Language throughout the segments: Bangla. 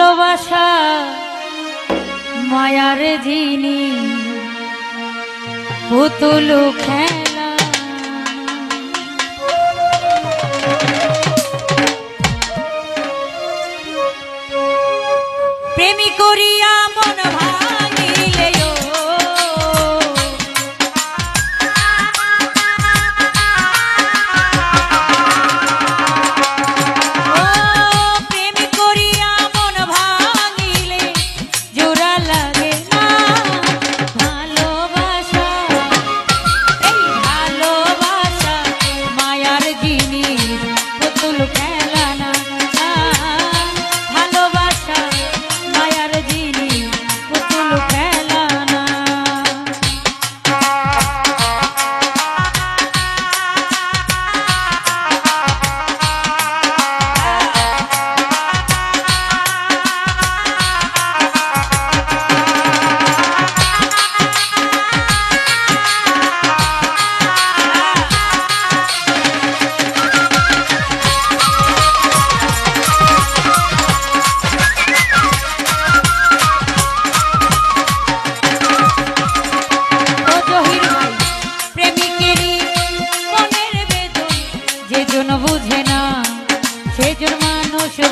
ভালোবাসা মায়ার জিনি পুতুল খেলা। প্রেমী করিয়া মন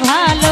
ভালো